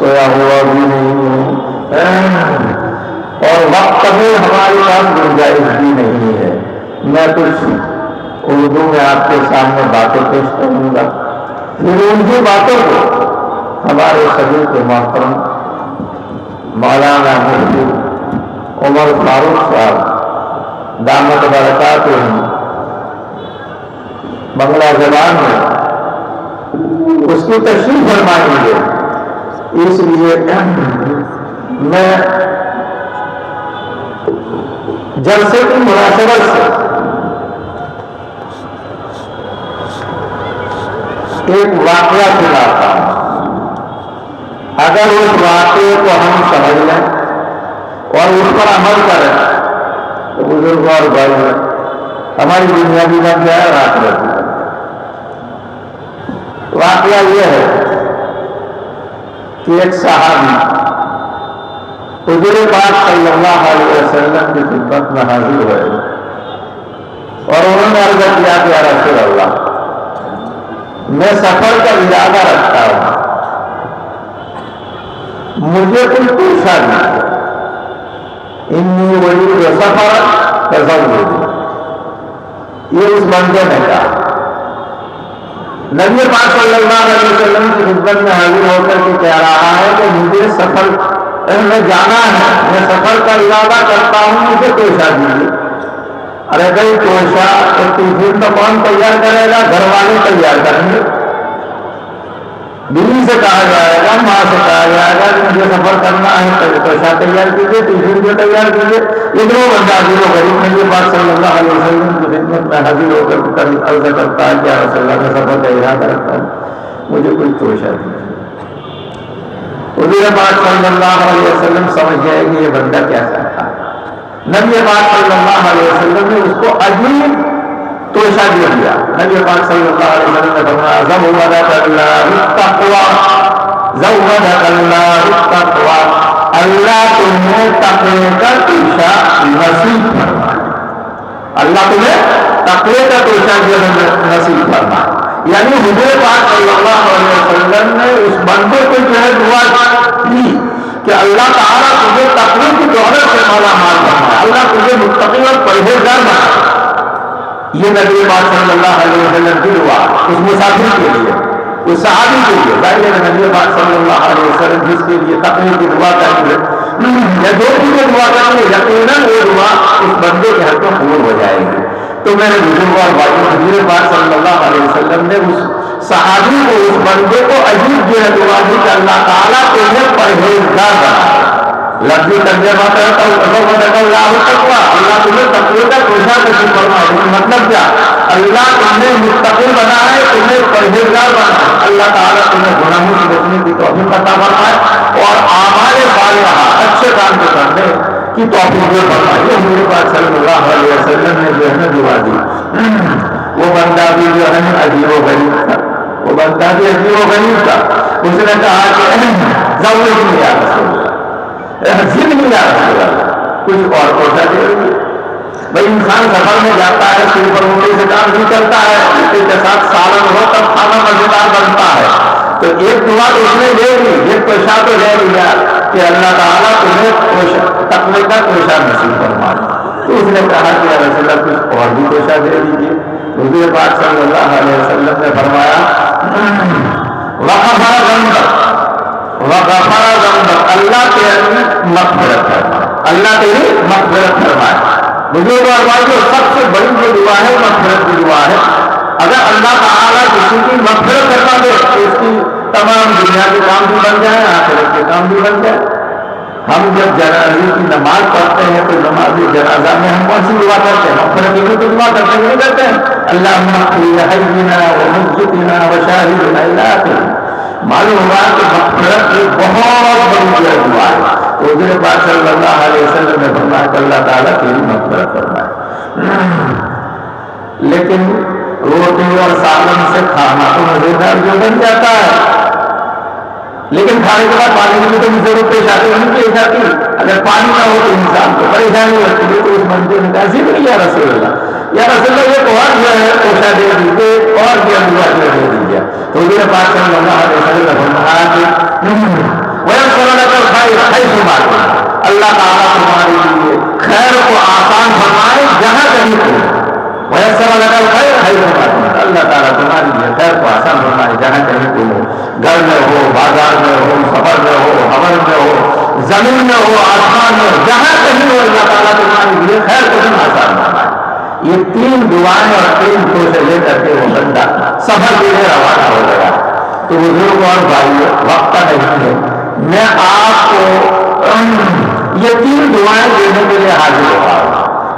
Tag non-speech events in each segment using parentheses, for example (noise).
سویا ہوا بھی نہیں اور وقت میں ہمارے پاس گنجائش بھی نہیں ہے۔ میں کچھ اردو میں آپ کے سامنے باتیں پیش کروں گا۔ پھر ان کی باتوں کو ہمارے سبھی کے محترم مولانا مفتی عمر فاروق صاحب دامت برکات بنگلہ زبان میں اس کی تشریف فرمائیں گے۔ اس لیے میں جلسے کی مناسبت سے ایک واقعہ سناتا ہوں۔ اگر اس واقعے کو ہم سمجھ لیں اور اس پر عمل کریں، تو بزرگ اور بڑھ ہماری دنیا بھی بن جائے، رات بن واقعہ یہ ہے کہ ایک صحابی، حضور پاک صلی اللہ علیہ وسلم کی خدمت میں حاضر ہوئے۔ اور انہوں نے عرض کیا کہ رسول اللہ، میں سفر کا ارادہ رکھتا ہوں۔ مجھے کوئی پوچھا نہیں انی وہی سفر تصور یہ اس بندے نے کہا۔ نبی پاک صلی اللہ علیہ وسلم کی خدمت میں حاضر ہو کر کے کہہ رہا ہے کہ مجھے سفر میں جانا ہے۔ میں سفر کا ارادہ کرتا ہوں، مجھے پیشہ دیجیے۔ ارے بھائی، پیشہ ٹفن تو کون تیار کرے گا؟ گھر والے تیار کریں گے۔ دلی سے کہا جائے گا، ماں سے کہا جائے گا کہ مجھے سفر کرنا ہے پیشہ تیار کیجیے ٹفن کو تیار کیجیے۔ یہ دو بندہ حاضر ہو غریب نبی پاک صلی اللہ علیہ وسلم کی خدمت میں حاضر ہو کر عرض کرتا ہے کہ رسول اللہ، میں سفر کا ارادہ رکھتا ہوں۔ مجھے کوئی توشہ دیجیے حضور پاک صلی اللہ علیہ وسلم سمجھ گئے کہ یہ بندہ کیا چاہتا ہے۔ نبی پاک صلی اللہ علیہ وسلم نے اس کو عجیب توشہ دے دیا نبی پاک صلی اللہ علیہ وسلم نے فرمایا زودک اللہ التقوی زودک اللہ التقوی اللہ تمہیں تقوی کا توشہ نصیب فرمائے اللہ تمہیں تقوی کا توشہ جو ہے نصیب فرمائے یعنی حضور پاک صلی اللہ علیہ وسلم نے اس بندے کو جو ہے دعا کی کہ اللہ تعالیٰ تجھے تقریب کی دولت سے مالا مال بنا اللہ یہ نبی پاک صلی اللہ علیہ وسلم کی دعا اس مسافر کے لیے، اس صحابی کے لیے۔ ظاہر ہے نبی پاک صلی اللہ علیہ وسلم جس کے لیے تقریب کی دعا کریں گے یا دو چیزیں دعا کریں گے یقیناً وہ دعا اس بندے کے حق میں قبول ہو جائے گی۔ تو میرے بزرگ اور بھائی حضور پاک صلی اللہ علیہ وسلم نے اس صحابی کو، اس بندے کو عجیب جو ہے دعا دی کہ اللہ تعالیٰ تمہیں پرہیزگار بنا۔ لفظی ترجمہ کرتا ہوں اللہ تقوا اللہ تمہیں تقوی کا کوشا نصیب فرمائے۔ مطلب کیا؟ اللہ تمہیں مستقل بنا ہے تمہیں پرہیزگار بنا ہے۔ اللہ تعالیٰ تمہیں گناہوں سے بچنے کی توفیق عطا فرمائے اور آمال صالحہ اچھے کام کو کرنے کی توفیق دے فرمائے۔ یہ میرے پاس صلی اللہ علیہ وسلم نے جو ہے نا دعا دی۔ وہ بندہ بھی جو ہے عجیب و غریب تھا۔ وہ بندہ بھی عجیب و غریب تھا۔ اس نے کہا کہ ضرورت نہیں آ رسول زندگی آ رسول کچھ اور کوشا دے بھائی انسان سفر میں جاتا ہے، سر پر اونٹی سے کام نہیں کرتا ہے، اس کے ساتھ سالن ہو تب کھانا مزیدار بنتا ہے۔ تو ایک دعا تو اس نے لے لی ایک کوشا تو لے لیا کہ اللہ تعالیٰ تمہیں تقوی کا کوشا نصیب فرما تو اس نے کہا کہ رسول اللہ، کچھ اور بھی کوشا دے دیجیے حضور پاک صلی اللہ علیہ وسلم نے فرمایا (clears throat) وقفہ ذنب اللہ تیری مغفرت فرمائے۔ اللہ تیری مغفرت فرمائے۔ بزرگ اور بھائی جو سب سے بڑی جو دعا ہے، مغفرت کی دعا ہے۔ اگر اللہ تعالیٰ کسی کی مغفرت کرتا دے، تو اس کی تمام دنیا کے کام بھی بن جائے آخرت کے کام بھی بن جائے ہم جب جنازے کی نماز پڑھتے ہیں، تو نماز جنازہ میں ہم کون سی دعا کرتے ہیں؟ مغفرت کی تو دعا کرتے ہیں، نہیں کرتے ہیں؟ اللہ حینا و مسجدنا و شاہدنا اللہ معلوم ہوا کہ مغفرت ایک بہت بڑی دعا ہے۔ حضور پاک صلی اللہ علیہ وسلم نے فرمایا کہ اللہ تعالیٰ تیری مغفرت فرمائے۔ لیکن روٹی اور سالن سے کھانا تو مزیدار جو بن جاتا ہے۔ لیکن کھانے کے بعد پانی کی تو مجھے پیش آتی نہیں پیش آتی۔ اگر پانی نہ ہو تو انسان کو پریشانی ہوتی ہے، تو اس بندے نے کہا ذکر یا رسول اللہ۔ یا رسول اللہ ایک اور جو ہے پیشہ دے دیجیے اور بھی اللہ جو دے دیجیے تو حضور پاک صلی اللہ علیہ وسلم نے فرمایا کہ خیر حیث ما اللہ تعالیٰ تمہارے لیے خیر کو آسان فرمائے، جہاں کہیں کو ویسا لگا خیر حیث ما اللہ تعالیٰ تمہارے لیے خیر کو آسان فرمائے، جہاں کہیں کو ہو گھر میں ہو، بازار میں ہو، سفر میں ہو، حمل میں ہو، زمین میں ہو، آسمان میں ہو، جہاں کہیں ہو اللہ تعالیٰ تمہارے لیے خیر کو آسان فرمائے۔ یہ تین دعائیں اور تین کو لے کر کے وہ بندہ سفر کے لیے روانہ ہو گیا۔ تو بزرگ اور بھائی، وقت نہیں ہے۔ میں آپ کو یہ تین دعائیں دینے کے لیے حاضر ہو رہا ہوں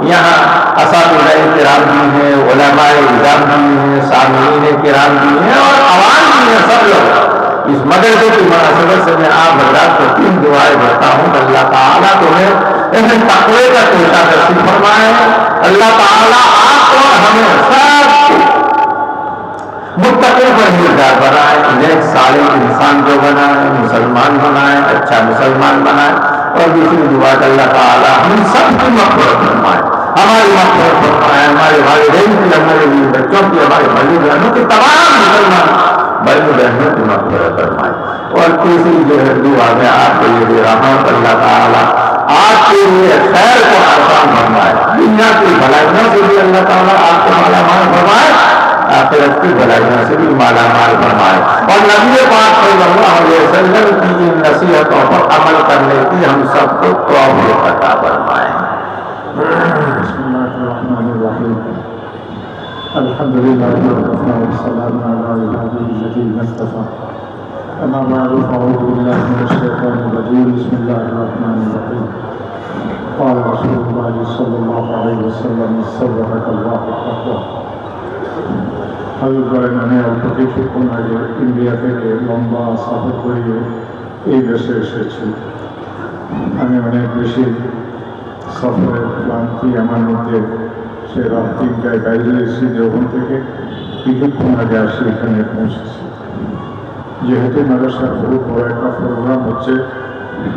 یہاں اساتذہ کرام بھی ہیں، علماء اظام بھی ہیں، سامعین کرام بھی ہیں اور عوام بھی ہیں سب لوگ۔ اس مدرسے کی مناسبت سے میں آپ حضرات کو تین دعائیں بڑھتا ہوں۔ اللہ تعالیٰ تمہیں تقوی کا کوشا نصیب فرمائے اللہ تعالیٰ آپ کو ہمیں سب متقل پر مردار بنائے نیک صالح انسان جو بنائے مسلمان بنائے اچھا مسلمان بنائے اور دوسری دعا کہ اللہ تعالیٰ ہم سب کی مغفرت فرمائے ہماری مغفرت فرمائے، ہمارے والدین کی ہمارے بچوں کی ہمارے بھائی بہنوں کی تمام مسلمان بھائی بہنوں کی مغفرت فرمائے۔ اور تیسری جو ہے دعا میں آپ کے لیے دے اللہ تعالیٰ آپ کے لیے خیر کو آسان فرمائے۔ دنیا کی بھلائیوں سے بھی اللہ تعالیٰ آپ کو مالا مال فرمائے، آخرت کی بھلائیوں سے بھی مالا مال فرمائے۔ اور نبی پاک صلی اللہ علیہ وسلم کی ان نصیحتوں پر عمل کرنے کی ہم سب کو توفیق عطا فرمائے۔ الحمد لله وكفى والسلام على عباده الذين اصطفى أما بعد فأعوذ بالله من الشيطان الرجيم بسم الله الرحمن الرحيم قال رسول الله صلى الله عليه وسلم صدقك الله التقوى হাবিব করেন আমি অল্প কিছুক্ষণ আগে ইন্ডিয়া থেকে লম্বা সফর করিয়ে এই দেশে এসেছি আমি অনেক বেশি সফরের ক্লান্তি আমার মধ্যে সে রাত তিনটায় বাইরে এসেছি যখন থেকে কিছুক্ষণ আগে আসি এখানে পৌঁছেছি। যেহেতু মাদ্রাসার খুব বড় একটা প্রোগ্রাম হচ্ছে,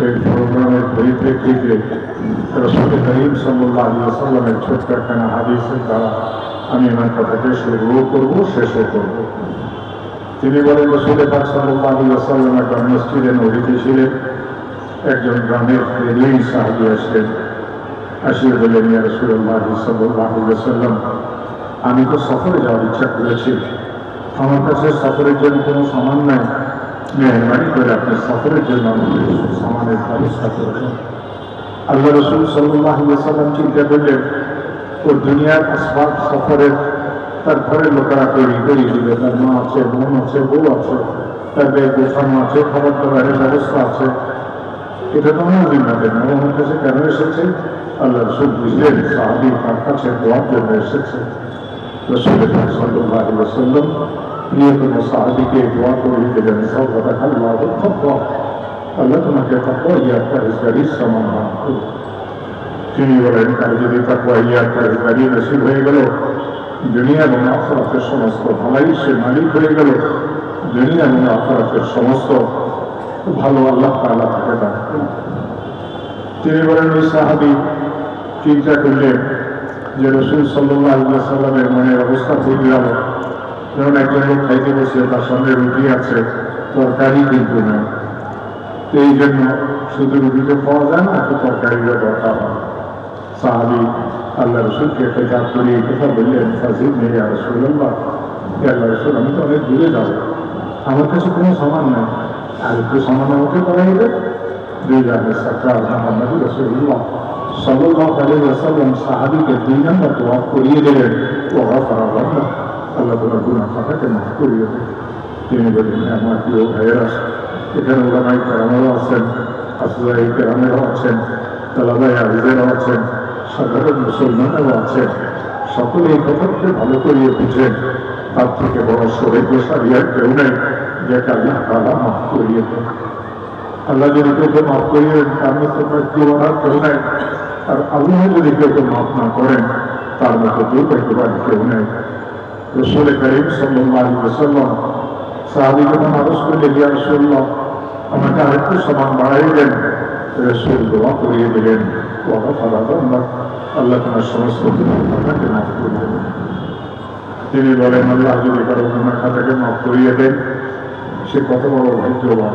এই প্রোগ্রামের পরিপ্রেক্ষিতে রসুল করিম সাল্লাহ আলী সাল্লামের ছোট্ট একখানা হাদিসের দ্বারা আমি আমার কথাকে শুরুও করব, শেষও করব। তিনি বলেন, রসুল পাক সাল্লাহ আলী সাল্লাম একটা মসজিদে নদীতে ছিলেন। একজন গ্রামের সাহায্য আসলেন। আমি তো সফরে যাওয়ার ইচ্ছা করেছি। আমার কাছে সফরের জন্য কোনো সামান নাই। মেহরবানি করে আপনি সফরের জন্য সামানের ব্যবস্থা করবেন আল্লাহ রসুল সাল্লাহ সাল্লাম চিন্তা করলেন, ও দুনিয়ার আসবাব সফরের, তার ঘরের লোকেরা তৈরি করে দিবে। তার মা আছে, বোন আছে, বউ আছে, তার ব্যাগ গোছানো আছে, খাবার দাবারের ব্যবস্থা আছে। এটা তো আমার জিম্মাতে না আমার কাছে কেন এসেছে? আল্লাহ রসুল বুঝলেন, সাহাবি তার কাছে দোয়ার জন্য এসেছে। রসুল সাল্লাহ সাল্লাম প্রিয়তম সাহাবিকে দোয়া করে দিলেন সব কথা আল্লাহ আল্লাহ তোমাকে তাকওয়া ইয়াদ পরহেজগারির সমাধান তিনি বলেন তার যদি তাকওয়া ইয়াদ পরহেজগারি নসিব হয়ে গেল, দুনিয়া এবং আখরাতের সমস্ত ভালাই সে মালিক হয়ে গেল। দুনিয়া এবং আখরাতের সমস্ত ভালো আল্লাহ তাকে দান করুন তিনি বলেন, ওই সাহাবি চিন্তা করলেন যে রসুল সাল্লাহ সাল্লামের মনের অবস্থা ঠিক গেল যেমন একজন লোক খাইতে বসে, তার সঙ্গে রুটি আছে, তরকারি কিন্তু নেই তো এই জন্য শুধু রুটিতে পাওয়া যায় না একটু তরকারিরও দরকার হয়। সাহাবি আল্লাহ রসুলকে একটা পেশাব করে এই কথা বললেন, ফাজিল মেরে রসুল্লাহ আল্লাহ রসুল, আমি তো অনেক দূরে যাব। আমার কাছে কোনো সামান নেই। আর একটু সামান আমাকে করাই জানের সরকার মোহাম্মদ রসুল্লাহ সাল্লাহ আলী ওয়াসাল্লাম সাহাবিকে দুই নম্বর দোয়া করিয়ে দিলেন ও ফরাহ আল্লাহ তোমার গুণা কথাকে মাফ করিয়ে বললেন আমার প্রিয় ভাইয়েরা এখানে ওলামাই কেরামেরও আছেন আসলাই কেরামেরও আছেন তালাবাই আবিদেরও আছেন সাধারণ মুসলমানেরও আছেন সকলে এই কথাকে ভালো করিয়ে বুঝেন তার থেকে বড় সৌভাগ্য সারিয়ার কেউ নেই যেটা আল্লাহ তালা মাফ করিয়ে দেন আল্লাহ যদি কেউকে মাফ করিয়ে দেন, তার মতো জীবনার কেউ নেই আর আল্লাহ যদি কেউকে মাফ না করেন, তার মতো দুর্ভাগ্যবান কেউ নেই। রসুল করিম সাল্লাম সাহাবি যখন আরজ করলে ইয়া রসুল্লাহ আমাকে আরেকটু সমান বাড়াই দেন। রসুল দোয়া করিয়ে দিলেন, ওয়া ফারাদাল্লাহ আল্লাহ তোমার সমস্ত গুণাকে মাফ করিয়ে দেবেন তিনি বলেন, আল্লাহ যদি কারও গুণা খাতাকে মাফ করিয়ে দেন, সে কত বড় ভাগ্যবান।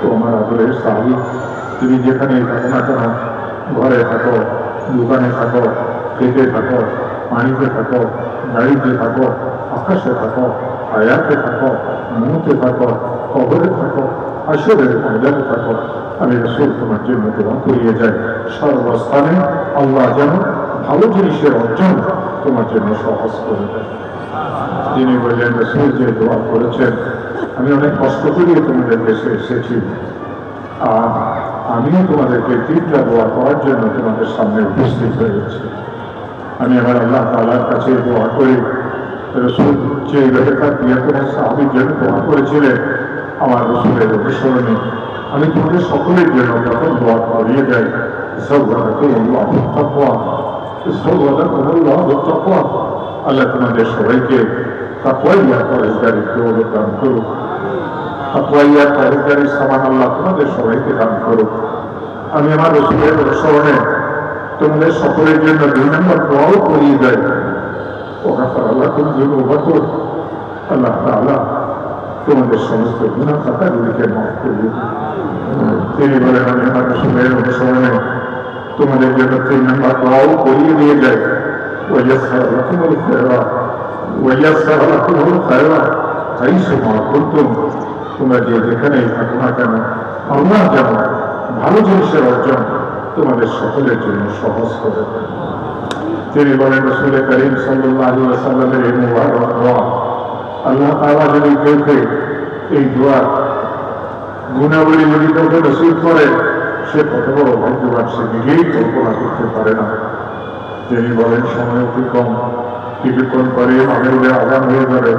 তো আমার আদরের সাহাবি তুমি যেখানে থাকো না কেন ঘরে থাকো, দোকানে থাকো, খেতে থাকো পানিতে থাকো গাড়িতে থাকো, আকাশে থাকো, আয়াতে থাকো মুহূর্তে থাকো, কবরে থাকো, আসরের মজাতে থাকো, আমি রসুল তোমার জন্য দোয়া করিয়ে যাই। সর্বস্থানে আল্লাহ যেন ভালো জিনিসের অর্জন তোমার জন্য সহজ করে তিনি বললেন, রসুল যে দোয়া করেছেন আমি অনেক কষ্ট করিয়ে তোমাদের দেশে এসেছি। আর আমিও তোমাদেরকে তিনটা দোয়া করার জন্য তোমাদের সামনে উপস্থিত হয়েছি। আমি আমার আল্লাহ তালার কাছে দোয়া করি, রসুল যে রেখার প্রিয়তম সাহাবির জন্য দোয়া করেছিলেন, আমার রসুলের অনুসরণে। আমি তোমাদের সকলের জন্য প্রথম দোয়া করিয়ে যাই আল্লাহ তোমাদের সবাইকে আপনারা করেন যারা সেবা দান করুন আপনারা করেন যারা সমান আল্লাহ তোমাদের সবাইকে দান করুন আমি আমার রসুলের স্মরণে তোমাদের সকলের জন্য দুই নম্বর দল করিয়ে যাই ওরা আল্লাহ তোমার জন্য অভাব আল্লাহ তাল্লাহ তোমাদের সমস্ত বিনা খাতাগুলিকে মাফ করবে তিনি বলে আমি আমার রসুলের স্মরণে তোমাদের জন্য তিন নম্বর দল করিয়ে দিয়ে যাই ওই যে স্যার রকম ওয়াইয়াসাহু খায়রা আইসুমা কুনতুম। তোমরা যে যেখানে থাকো না কেন, আল্লাহ যেন ভালো জিনিসের অর্জন তোমাদের সকলের জন্য সহজ করে তিনি বলেন রসুলের করিম সাল্লাহ সাল্লামের এই মুবারক দোয়া, আল্লাহ তালা যদি কেউকে এই দোয়ার গুণাবলী যদি কাউকে রসুল করে, সে কত বড় ভাগ্যবান, সে নিজেই কল্পনা করতে পারে না। তিনি বলেন, সময় অতি কম। কিছুক্ষণ পরে মাগরিবের আগাম হয়ে যাবে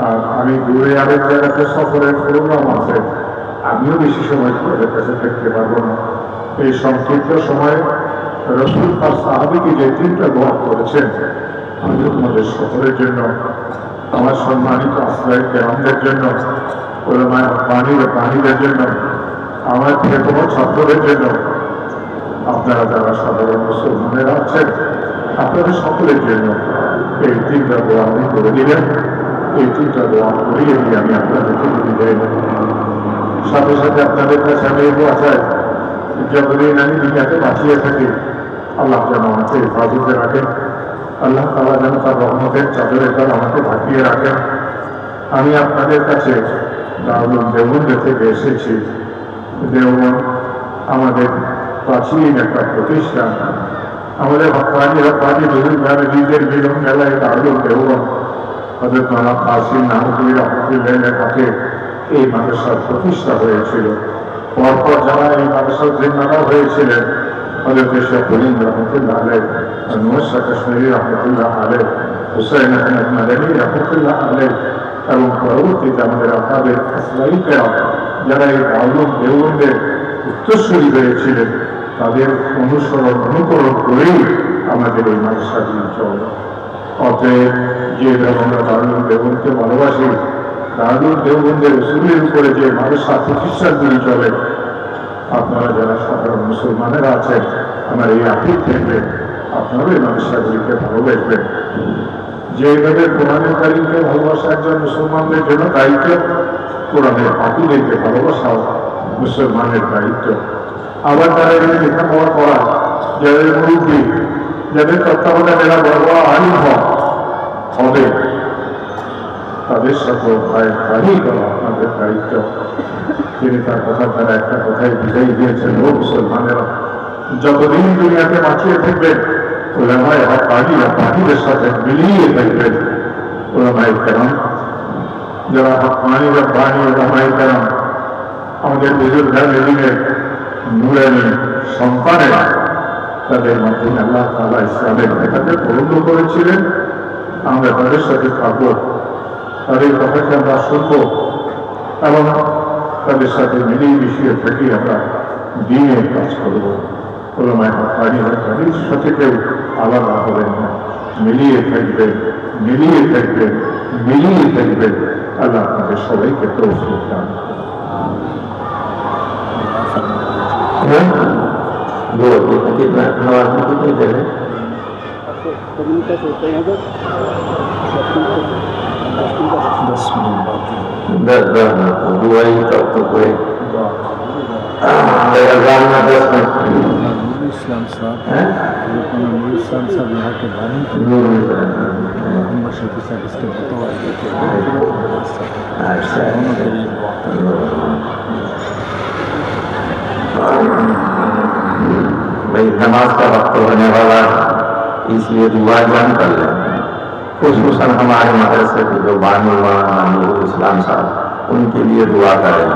আর আমি দূরে আরেক জায়গাতে সফরের প্রোগ্রাম আছে আমিও বেশি সময় তোমাদের কাছে থাকতে পারব না এই সংক্ষিপ্ত সময়ে রসুল তার সাহাবিকে যে তিনটা দোয়া করেছেন আমি তোমাদের সকলের জন্য আমার সম্মানিত আশ্রয় কেরামদের জন্য ওলামায় পানির পানিদের জন্য আমার প্রিয়তম ছাত্রদের জন্য আপনারা যারা সাধারণ মুসলমানেরা আছেন আপনাদের সকলের জন্য এই তিনটা দোয়া আমি করে দিলেন। এই তিনটা দোয়া করিয়ে দিয়ে আমি আপনাদেরকে বিদায় নেব সাথে সাথে আপনাদের কাছে আমি এই দোয়া চাই যতদিন আমি দুনিয়াতে বাঁচিয়ে থাকি, আল্লাহ যেন আমাকে হেফাজতে রাখেন। আল্লাহ তালা যেন তার রহমতের চাদরে তার আমাকে ঢাকিয়ে রাখেন। আমি আপনাদের কাছে দারুল দেবন্দে থেকে এসেছি। দেওবন আমাদের প্রাচীন একটা প্রতিষ্ঠান। আমাদের হকানি হকানি বিভিন্ন নিজের মিলন মেলায় দারুল দেওবন হজরত মালা কাসিম নাহদির রহমতুল্লাহের হাতে এই মাদ্রাসার প্রতিষ্ঠা হয়েছিল। পরপর যারা এই মাদ্রাসার জিম্মাদার হয়েছিলেন হজরত শেখ করিম রহমতুল্লাহ আলাই নুয়াশা কাশ্মীরি রহমতুল্লাহ আলাই হুসাইন আহমদ মাদানী রহমতুল্লাহ আলাই এবং পরবর্তীতে আমাদের আপনাদের যারা এই দাউলুম দেওবন্দের উত্তরসূরি হয়েছিলেন তাদের অনুসরণ অনুকরণ করেই আমাদের এই মাদ্রাসাগুলি চলে। অতএব যে আমরা দারুল দেবনকে ভালোবাসি, দারুল দেবন্দের উসুলের উপরে যে মাদ্রাসা প্রতিষ্ঠানগুলি চলে, আপনারা যারা সাধারণ মুসলমানেরা আছেন, আমার এই আপিল দেখবেন আপনারাও এই মাদ্রাসাগুলিকে ভালোবাসবেন। যেভাবে কোরআনের কারিমকে ভালোবাসা একজন মুসলমানদের জন্য দায়িত্ব, কোরআনের পাখিদেরকে ভালোবাসা মুসলমানের দায়িত্ব। আবার তারা এখানে লেখাপড়া করা যাদের মুরব্বী যাদের তত্ত্বাবধানে এরা বড় বড় আইন হন হবে তাদের সাথে ভাই ভারী করা আপনাদের দায়িত্ব তিনি তার কথা দ্বারা একটা কথাই বুঝাই দিয়েছেন ও মুসলমানেরা যতদিন দুনিয়াতে বাঁচিয়ে থাকবেন ওলামায় হকানিরা পাখিদের সাথে মিলিয়ে থাকবেন ওলামাই কেরাম যারা হকানিরা বাণী ওলামাই কেরাম আমাদের বুজুর্গার দিনের নুরানি সন্তানেরা তাদের মাধ্যমে আল্লাহ তালা ইসলামের নেতাকে পূর্ণ করেছিলেন। আমরা তাদের সাথে থাকব, তাদের কথাকে আমরা শুনব এবং তাদের সাথে মিলিয়ে মিশিয়ে থাকি আমরা দিনের কাজ করব। ওলামায় হাকারি হাকারির সাথে কেউ আলাদা হবেন না। মিলিয়ে থাকবেন মিলিয়ে থাকবেন মিলিয়ে থাকবেন। আল্লাহ আপনাদের সবাইকে তৌফিক দান ہے جو کتنا نواز میں کتنی دیر ہے دس دس منٹ دعائی تب تو کوئی اسلام صاحب بھائی نماز کا وقت ہونے والا ہے، اس لیے دعا جان کر لیں۔ خصوصاً ہمارے مدرسے کے جو بانی مولانا اسلام صاحب، ان کے لیے دعا کریں۔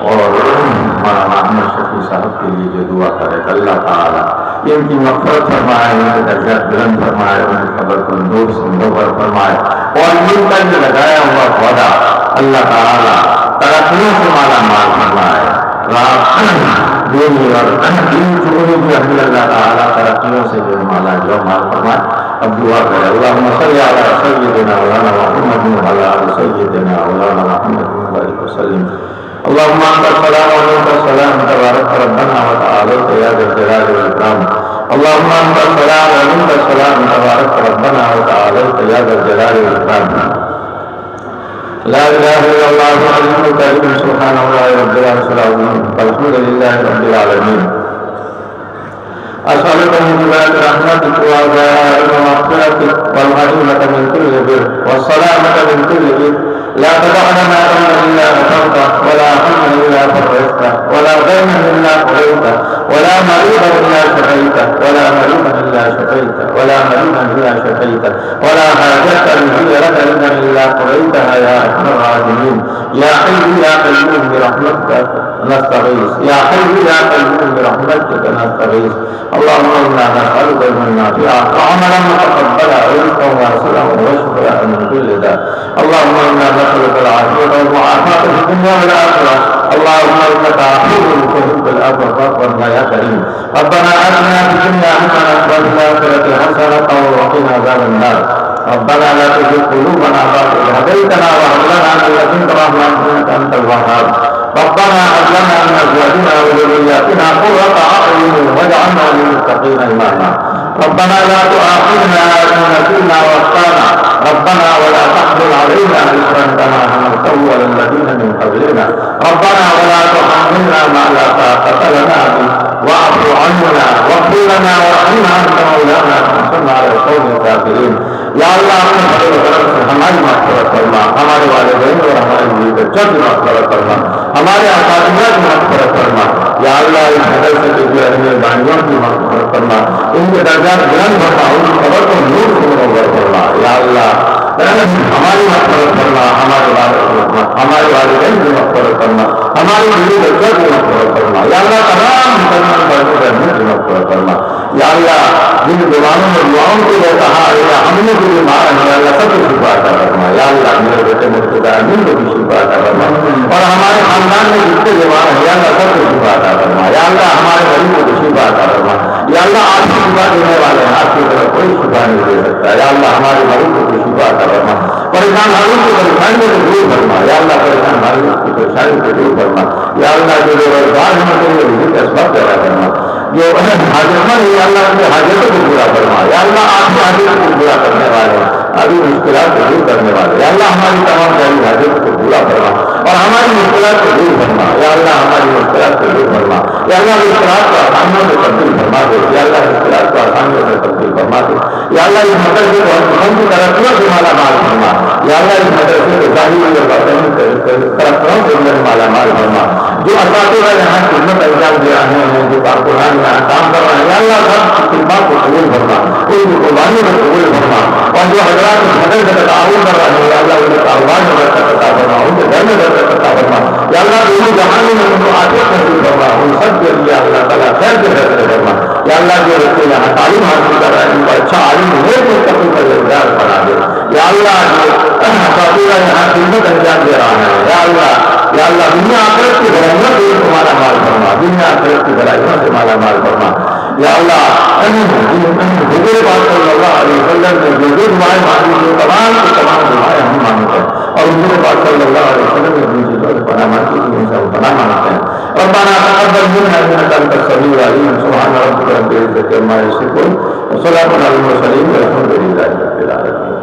اور مولانا احمد شفیع صاحب کے لیے جو دعا کرے اللہ تعالیٰ ان کی مغفرت فرمائے، ان کے درجہ بلند فرمائے، ان کی خبر کو نور سے منور فرمائے۔ اور ان کا جو لگایا ہوا پودا اللہ تعالیٰ ترقیوں سے مالا مال فرمائے۔ دینی beliau ini cukup bihamdillah taala tarakiyah sayyidina ala jamal fama abdua kaya Allahumma salli ala sayyidina ulana Muhammad wa ala ala sayyidina ulana Muhammad wa barik لا إله إلا الله العلي الكريم سبحان الله رب العرش والحمد لله رب العالمين. أسألك من جبال رحمتك وعزائك ومغفرتك والغنيمة من كل بر والسلامة من كل إثم لا تدعنا ما ذنبا إلا غفرته ولا هما إلا فرجته ولا دينا إلا قضيته ولا مريضا إلا شفيته ولا مريضا إلا شفيته ولا مريضا إلا شفيته ولا حاجة هي لك إلا إلا قضيتها يا أرحم الراحمين. يا حي يا قيوم برحمتك نستغيث يا حي يا قيوم برحمتك نستغيث. اللهم إنا نسألك علما نافعا وعملا متقبلا ورزقا واسعا وشفاء من كل داء. اللهم إنا نسالك العافيه والمعافاه في الدنيا والاخره اللهم انك عفو تحب فاعف عنا يا كريم ربنا اتنا في الدنيا حسنه وفي الاخره حسنه وقنا عذاب النار ربنا لا تزغ قلوبنا بعد إذ هديتنا وهب لنا من لدنك رحمة إنك أنت الوهاب ربنا هب لنا من أزواجنا وذرياتنا قرة أعين واجعلنا للمتقين إماما ربنا لا تؤاخذنا إن ربنا ولا تحملنا ما لا طاقة لنا به واعف عنا واغفر لنا وارحمنا أنت مولانا فانصرنا على القوم الكافرين یا اللہ اپنے بڑے کرم سے ہماری مغفرت فرما ہمارے والدین اور ہمارے لیے بچوں کی مغفرت فرما ہمارے اساتذہ کی مغفرت فرما یا اللہ اس مدرسے کے جو اہم بانیوں کی مغفرت فرما ان کے درجات بلند فرما ان کی خبر کو نور سے منور فرما یا اللہ ہماری مغفرت فرما ہمارے والد رکھنا ہمارے والدین کی مغفرت فرما ہمارے لیے بچوں کی مغفرت فرما یا اللہ تمام مسلمان بڑھنے رہنے کی مغفرت فرما یا اللہ جن دیوانوں میں دعاؤں کے لیے کہا یا ہم نے بھی بیمار ہیں، یا اللہ سب کو شفا عطا فرما، یا اللہ میرے بیٹے مرتضی امین کو بھی شفا عطا فرما اور ہمارے خاندان میں جتنے بیمار ہیں یا اللہ سب کو شفا عطا فرما یا اللہ ہمارے غریب کو بھی شفا عطا فرما۔ یا اللہ آپ کی شفا دینے والے ہیں، آپ کی طرف کوئی شفا نہیں دے سکتا۔ یا اللہ ہمارے غریب کو بھی شفا کرنا پریشان حالوں کی پریشانی کو دور کرنا یا اللہ پریشان حالوں کی پریشانی کو دور کرنا یا اللہ جو بے روزگار ہیں ان کے لیے رزق اسباب پیدا کرنا جو حاجت ہے، یا اللہ ان کی حاجتوں کو پورا کرنا یا اللہ آپ کی حاجتوں کو پورا کرنے والے ہیں۔ ابھی مشکلات کو دور کرنے والے یا اللہ ہماری تمام ساری حاجتوں کو پورا فرما اور ہماری مشکلات کو دور فرما۔ یا اللہ ہماری مشکلات کو دور فرما۔ یا اللہ مشکلات کو آسانیوں سے تبدیل فرما دے۔ یا اللہ مشکلات کو آسانیوں سے تبدیل فرما دے۔ یا اللہ اس مدرسے کو ہم کی ترقیوں سے مالا مال فرما۔ یا اللہ اس مدرسے کو ظاہری اور باطنی ترقیوں سے مالا مال فرما۔ جو اساتذہ یہاں خدمت انجام دے رہے ہیں، جو کارکنان یہاں کام کر رہے ہیں، یا اللہ سب کی خدمات کو قبول فرما۔ ان کی قربانی میں قبول فرما۔ اور جو حضرت تعاون کر یا اللہ ان کاروبار میں برکت عطا فرما ان کے گھر میں برکت عطا فرما یا اللہ دونوں میں ان کو فرما ان سب کے لیے اللہ تعالیٰ خیر کے فیصلے فرما یا اللہ جو بچے یہاں تعلیم حاصل کر رہے ہیں ان کو اچھا عالم تو کبھی کا روزگار بنا دے یا اللہ جو اساتذہ یہاں خدمت انجام دے رہا ہے یا اللہ یا اللہ دنیا آخرت کی برہمت تمہارا مال فرما دنیا آخرت کی یا اللہ ان حضور پاک صلی اللہ علیہ وسلم نے جو جو دعائیں مانگی تھی تمام کی تمام دعائیں ہم مانگتے ہیں اور حضور پاک صلی اللہ علیہ وسلم نے اپنی جو بنا مانگی تھی ہم سب بنا مانگتے ہیں ربنا تقبل منا انك انت السميع العليم سبحان ربك رب العزه عما يصفون وسلام على المرسلين والحمد لله رب العالمين